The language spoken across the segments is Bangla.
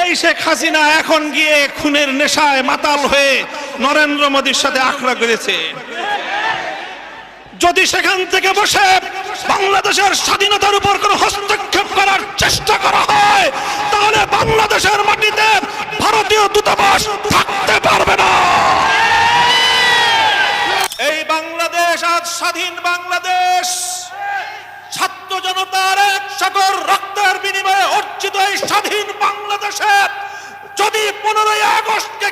এই শেখ হাসিনা এখন গিয়ে খুনের নেশায় মাতাল হয়ে নরেন্দ্র মোদীর সাথে আখড়া করেছে যদি সেখান থেকে বসে বাংলাদেশের স্বাধীনতার উপর কোনো হস্তক্ষেপ করার চেষ্টা করা হয়, তাহলে বাংলাদেশের মাটিতে ভারতীয় দূতাবাস থাকতে পারবে না। এই বাংলাদেশ, আজ স্বাধীন বাংলাদেশ। ছাত্র জনতার এক সাগর রক্তের বিনিময়ে অর্জিত এই স্বাধীন পনেরোই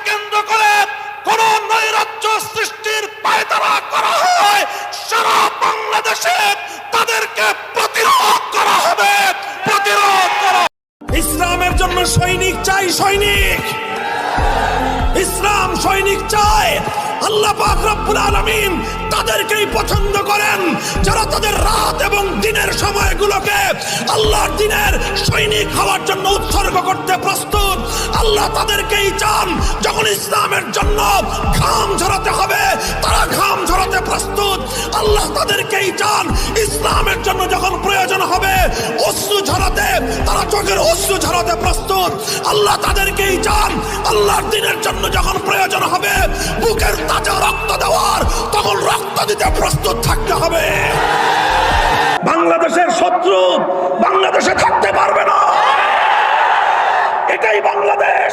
কেন্দ্র করে কোন নৈরাজ্য সৃষ্টির পায়তারা করা হয়, সারা বাংলাদেশে তাদেরকে প্রতিরোধ করা হবে, প্রতিরোধ করা ইসলামের জন্য সৈনিক চাই সৈনিক। ইসলাম সৈনিক আল্লাহ পাক রব্বুল আলামিন তাদেরকেই পছন্দ করেন। যারা তাদের রাত এবং দিনের সময়গুলোকে আল্লাহর দিনের সৈনিক হওয়ার জন্য উৎসর্গ করতে প্রস্তুত আল্লাহ তাদেরকেই চান, যখন ইসলামের জন্য ঘাম ঝরাতে হবে, তারা ঘাম ঝরাতে প্রস্তুত। আল্লাহ তাদেরকেই চান, ইসলামের জন্য যখন প্রয়োজন হবে, অশ্রু ঝরাতে, তারা চোখের অশ্রু ঝরাতে প্রস্তুত। আল্লাহ তাদেরকেই চান, আল্লাহর দিনের জন্য যখন প্রয়োজন হবে, বুকের তাজা রক্ত দেওয়ার, তখন রক্ত দিতে প্রস্তুত থাকতে হবে। বাংলাদেশের শত্রু, বাংলাদেশে থাকতে পারবে না এটাই বাংলাদেশ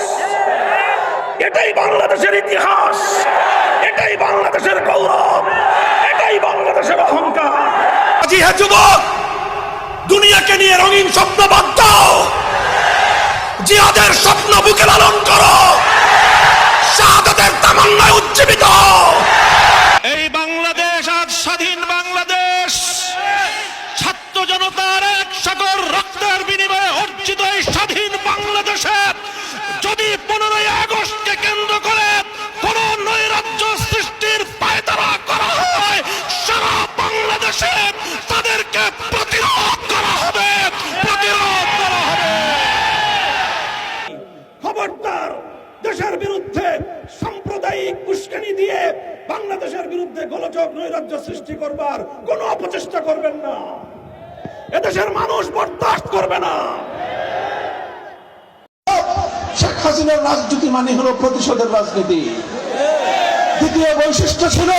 এটাই বাংলাদেশের ইতিহাস। এটাই বাংলাদেশের গৌরব। এটাই বাংলাদেশের অহংকার। জি হ্যাঁ যুবক, দুনিয়াকে নিয়ে রঙিন স্বপ্ন বাদ জিহাদের স্বপ্ন বুকে লালন করো। শাহাদাতের তামান্নায় দিয়ে বাংলাদেশের বিরুদ্ধে গোলযোগ নৈরাজ্য সৃষ্টি করবার কোনো অপচেষ্টা করবেন না। এদেশের মানুষ বরদাস্ত করবে না। শেখ হাসিনার রাজনীতি মানে হলো প্রতিশোধের রাজনীতি। দ্বিতীয় বৈশিষ্ট্য ছিল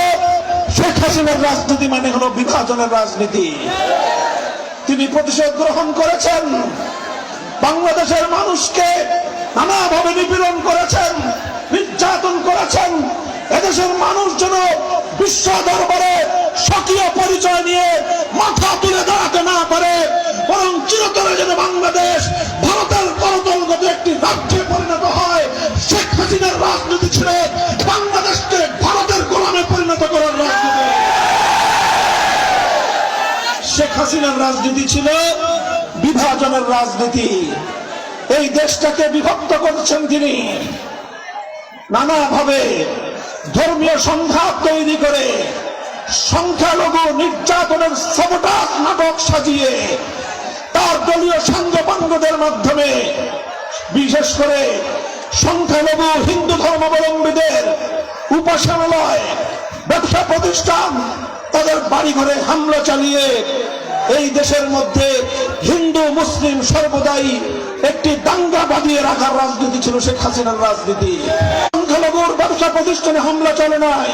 শেখ হাসিনার রাজনীতি মানে হলো বিভাজনের রাজনীতি। তিনি প্রতিশোধ গ্রহণ করেছেন। বাংলাদেশের মানুষকে নানাভাবে নিপীড়ন করেছেন। এদেশের বিশ্ব দরবারে স্বকীয় পরিচয় নিয়ে মাথা তুলে দাঁড়াতে না পারে, বরং চিরতরে যেন বাংলাদেশ ভারতের করতলগত একটি রাজ্যে পরিণত হয়, শেখ হাসিনার রাজনীতি ছিল বাংলাদেশকে ভারতের গোলামে পরিণত করার রাজনীতি। শেখ হাসিনার রাজনীতি ছিল বিভাজনের রাজনীতি। এই দেশটাকে বিভক্ত করছেন তিনি। নানাভাবে ধর্মীয় সংঘাত তৈরি করে সংখ্যালঘু নির্যাতনের সবটাস নাটক সাজিয়ে তার দলীয় সাঙ্গপাঙ্গদের মাধ্যমে, বিশেষ করে সংখ্যালঘু হিন্দু ধর্মাবলম্বীদের উপাসনালয়, ব্যবসা প্রতিষ্ঠান, তাদের বাড়িঘরে হামলা চালিয়ে এই দেশের মধ্যে হিন্দু, মুসলিম সর্বদাই একটি দাঙ্গা বাঁধিয়ে রাখার রাজনীতি ছিল শেখ হাসিনার রাজনীতি। সংখ্যালঘুর ব্যবসা প্রতিষ্ঠানে হামলা চলে নাই।